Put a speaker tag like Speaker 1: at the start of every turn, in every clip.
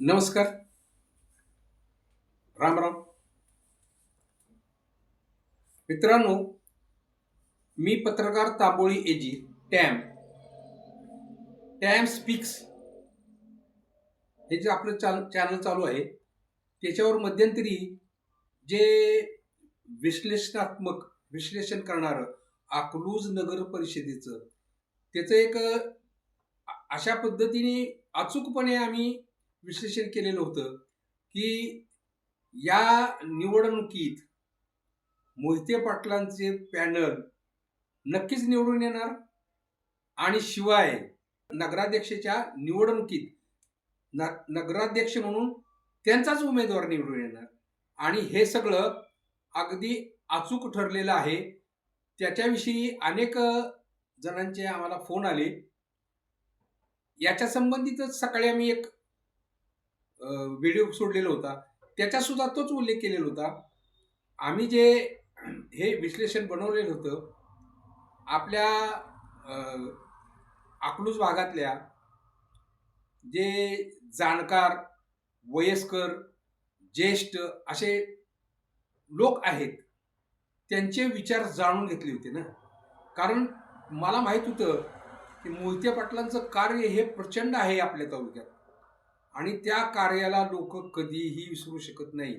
Speaker 1: नमस्कार. राम राम. मित्रांनो मी पत्रकार ताबोळी एजी टॅम टॅम स्पीक्स हे जे आपलं चाल चॅनल चालू आहे त्याच्यावर मध्यंतरी जे विश्लेषणात्मक विश्लेषण करणारं अकलूज नगर परिषदेचं. त्याचं एक अशा पद्धतीने अचूकपणे आम्ही विश्लेषण केलेलं होतं की या निवडणुकीत मोहिते पाटलांचे पॅनल नक्कीच निवडून येणार आणि शिवाय नगराध्यक्षाच्या निवडणुकीत न नगराध्यक्ष म्हणून त्यांचाच उमेदवार निवडून येणार. आणि हे सगळं अगदी अचूक ठरलेलं आहे. त्याच्याविषयी अनेक जणांचे आम्हाला फोन आले. याच्या संबंधितच सकाळी आम्ही एक व्हिडिओ सोडलेला होता. त्याच्यात सुद्धा तोच उल्लेख केलेला होता. आम्ही जे हे विश्लेषण बनवलेलं होतं आपल्या अकलूज भागातल्या जे जाणकार वयस्कर ज्येष्ठ असे लोक आहेत त्यांचे विचार जाणून घेतले होते ना. कारण मला माहीत होतं की मोहित्या पाटलांचं कार्य हे प्रचंड आहे आपल्या तालुक्यात. आणि त्या कार्याला लोक कधीही विसरू शकत नाही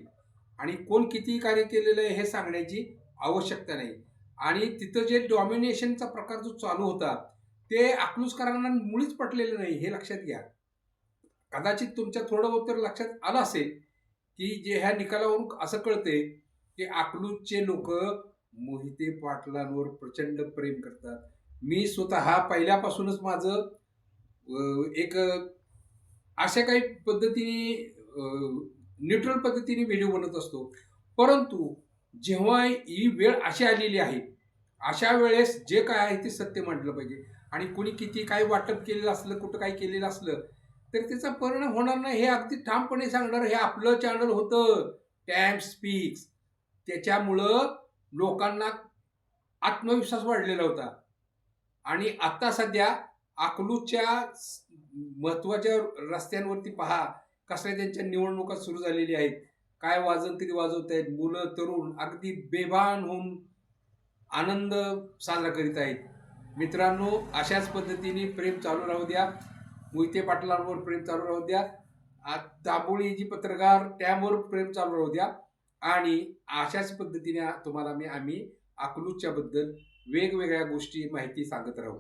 Speaker 1: आणि कोण किती कार्य केलेलं आहे हे सांगण्याची आवश्यकता नाही. आणि तिथं जे डॉमिनेशनचा प्रकार जो चालू होता ते अकलूसकरांना मुळीच पटलेलं नाही हे लक्षात घ्या. कदाचित तुमच्या थोडं बहुत तर लक्षात आलं असेल की जे ह्या निकालावरून असं कळते की अकलूजचे लोक मोहिते पाटलांवर प्रचंड प्रेम करतात. मी स्वतः पहिल्यापासूनच माझं एक अशा काही पद्धतीने न्यूट्रल पद्धतीने व्हिडिओ बनत असतो. परंतु जेव्हा ही वेळ अशी आलेली आहे अशा वेळेस जे काय आहे ते सत्य म्हटलं पाहिजे. आणि कोणी किती काय वाटप केलेलं असलं कुठं काय केलेलं असलं तर त्याचा परिणाम होणार नाही. हे अगदी ठामपणे सांगणार हे आपलं चॅनल होतं. टॅम स्पीक्स त्याच्यामुळं लोकांना आत्मविश्वास वाढलेला होता. आणि आत्ता सध्या अकलूजच्या महत्त्वाच्या रस्त्यांवरती पहा कसल्या त्यांच्या निवडणुका सुरू झालेल्या आहेत. काय वाजंत्री वाजवत आहेत. मुलं तरुण अगदी बेभान होऊन आनंद साजरा करीत आहेत. मित्रांनो अशाच पद्धतीने प्रेम चालू राहू द्या. मोहिते पाटलांवर प्रेम चालू राहू द्या. दाबोळी जी पत्रकार त्यावर प्रेम चालू राहू द्या. आणि अशाच पद्धतीने तुम्हाला मी आम्ही अकलूजच्या बद्दल वेगवेगळ्या गोष्टी माहिती सांगत राहू.